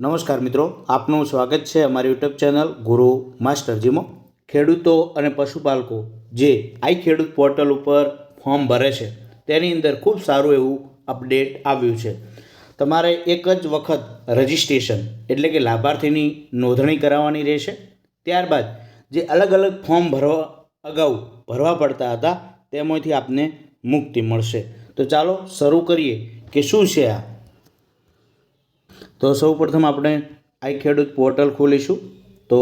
નમસ્કાર મિત્રો, આપનું સ્વાગત છે અમારી યુટ્યુબ ચેનલ ગુરુ માસ્ટરજીમાં ખેડૂતો અને પશુપાલકો જે આઈ ખેડૂત પોર્ટલ ઉપર ફોર્મ ભરે છે, તેની અંદર ખૂબ સારું એવું અપડેટ આવ્યું છે. તમારે એક જ વખત રજિસ્ટ્રેશન એટલે કે લાભાર્થીની નોંધણી કરાવવાની રહેશે. ત્યારબાદ જે અલગ અલગ ફોર્મ ભરવા અગાઉ ભરવા પડતા હતા, તેમાંથી આપને મુક્તિ મળશે. તો ચાલો શરૂ કરીએ કે શું છે આ તો સૌ પ્રથમ આપણે આઈ ખેડૂત પોર્ટલ ખોલીશું. તો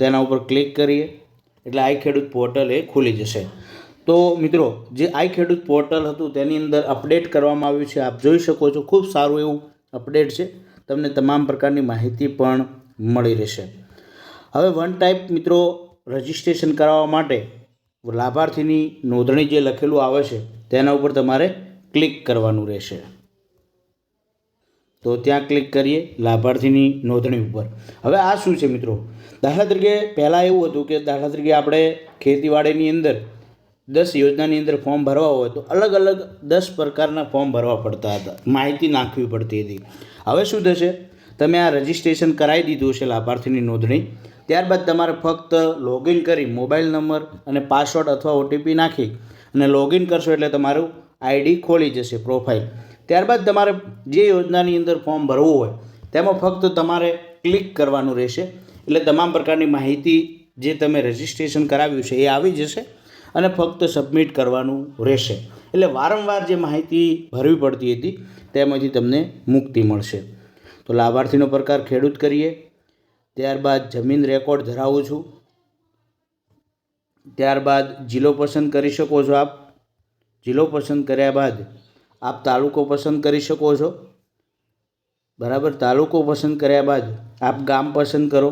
તેના ઉપર ક્લિક કરીએ. એટલે આઈ ખેડૂત પોર્ટલ એ ખુલી જશે. તો મિત્રો, જે આઈ ખેડૂત પોર્ટલ હતું તેની અંદર અપડેટ કરવામાં આવ્યું છે. આપ જોઈ શકો છો, ખૂબ સારું એવું અપડેટ છે. તમને તમામ પ્રકારની માહિતી પણ મળી રહેશે. હવે વન ટાઈપ મિત્રો રજિસ્ટ્રેશન કરાવવા માટે લાભાર્થીની નોંધણી જે લખેલું આવે છે, તેના ઉપર તમારે ક્લિક કરવાનું રહેશે. તો ત્યાં ક્લિક કરીએ લાભાર્થીની નોંધણી ઉપર. હવે આ શું છે મિત્રો? દાખલા તરીકે પહેલાં એવું હતું કે દાખલા તરીકે આપણે ખેતીવાડીની અંદર દસ યોજનાની અંદર ફોર્મ ભરવા હોય તો અલગ અલગ દસ પ્રકારના ફોર્મ ભરવા પડતા હતા. માહિતી નાખવી પડતી હતી. હવે શું થશે? તમે આ રજિસ્ટ્રેશન કરાવી દીધું છે લાભાર્થીની નોંધણી. ત્યારબાદ તમારે ફક્ત લોગિન કરી મોબાઈલ નંબર અને પાસવર્ડ અથવા ઓટીપી નાખી અને લોગિન કરશો એટલે તમારું આઈડી ખોલી જશે પ્રોફાઇલ ત્યારબાદ તમારે જે યોજનાની અંદર ફોર્મ ભરવું હોય, તેમાં ફક્ત તમારે ક્લિક કરવાનું રહેશે. એટલે તમામ પ્રકારની માહિતી જે તમે રજિસ્ટ્રેશન કરાવ્યું છે એ આવી જશે અને ફક્ત સબમિટ કરવાનું રહેશે. એટલે વારંવાર જે માહિતી ભરવી પડતી હતી, તેમાંથી તમને મુક્તિ મળશે. તો લાભાર્થીનો પ્રકાર ખેડૂત કરીએ. ત્યારબાદ જમીન રેકોર્ડ ધરાવું છું. ત્યારબાદ જિલ્લો પસંદ કરી શકો છો આપ. જિલ્લો પસંદ કર્યા બાદ આપ તાલુકો પસંદ કરી શકો છો? બરાબર, તાલુકો પસંદ કર્યા બાદ આપ ગામ પસંદ કરો.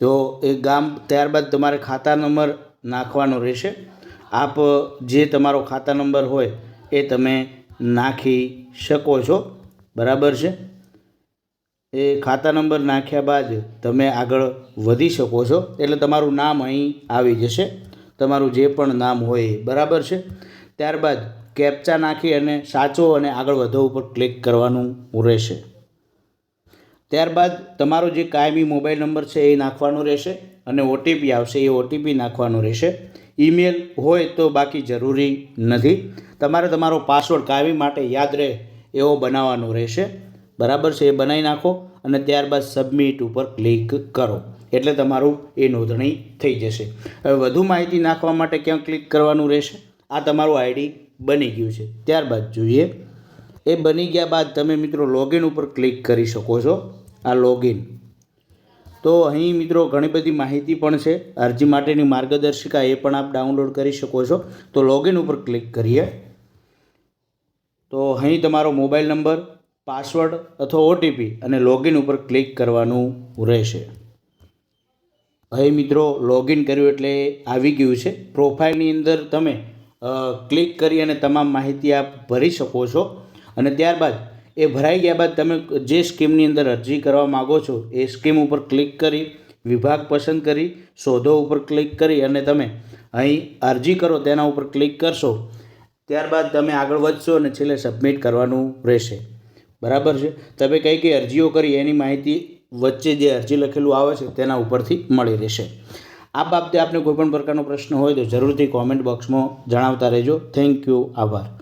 તો એ ગામ ત્યારબાદ તમારે ખાતા નંબર નાખવાનો રહેશે. આપ જે તમારો ખાતા નંબર હોય એ તમે નાખી શકો છો. બરાબર છે? એ ખાતા નંબર નાખ્યા બાદ તમે આગળ વધી શકો છો. એટલે તમારું નામ અહીં આવી જશે. તમારું જે પણ નામ હોય એ બરાબર છે. ત્યારબાદ કેપ્ચા નાખી અને સાચો અને આગળ વધો ઉપર ક્લિક કરવાનું રહેશે. ત્યારબાદ તમારો જે કાયમી મોબાઈલ નંબર છે એ નાખવાનો રહેશે અને ઓટીપી આવશે. એ ઓટીપી નાખવાનો રહેશે. ઈમેલ હોય તો બાકી જરૂરી નથી. તમારે તમારો પાસવર્ડ કાયમી માટે યાદ રહે એવો બનાવવાનો રહેશે. બરાબર છે એ બનાવી નાખો અને ત્યારબાદ સબમિટ ઉપર ક્લિક કરો. એટલે તમારું એ નોંધણી થઈ જશે. હવે વધુ માહિતી નાખવા માટે ક્યાં ક્લિક કરવાનું રહેશે? આ તમારું આઈડી બની ગયું છે. ત્યારબાદ જોઈએ. એ બની ગયા બાદ તમે મિત્રો લોગિન ઉપર ક્લિક કરી શકો છો. આ લોગિન તો અહીં મિત્રો ઘણી બધી માહિતી પણ છે. અરજી માટેની માર્ગદર્શિકા એ પણ આપ ડાઉનલોડ કરી શકો છો. તો લોગિન ઉપર ક્લિક કરીએ. તો અહીં તમારો મોબાઈલ નંબર પાસવર્ડ અથવા ઓટીપી અને લોગિન ઉપર ક્લિક કરવાનું રહેશે. અહીં મિત્રો લોગિન કર્યું એટલે આવી ગયું છે. પ્રોફાઇલની અંદર તમે ક્લિક કરી અને તમામ માહિતી આપ ભરી શકો છો. અને ત્યારબાદ, એ ભરાઈ ગયા બાદ તમે જે સ્કીમની અંદર અરજી કરવા માગો છો, એ સ્કીમ ઉપર ક્લિક કરી, વિભાગ પસંદ કરી, શોધો ઉપર ક્લિક કરી અને તમે અહીં અરજી કરો, તેના ઉપર ક્લિક કરશો. ત્યારબાદ તમે આગળ વધશો અને છેલ્લે સબમિટ કરવાનું રહેશે. બરાબર છે? તમે કઈ કઈ અરજીઓ કરી એની માહિતી વચ્ચે જે અરજી લખેલું આવે છે તેના ઉપરથી મળી રહેશે. આ બાબતે આપને કોઈપણ પ્રકારનો પ્રશ્ન હોય તો જરૂરથી કોમેન્ટ બોક્સમાં જણાવતા રહેજો. થેન્ક યુ આભાર.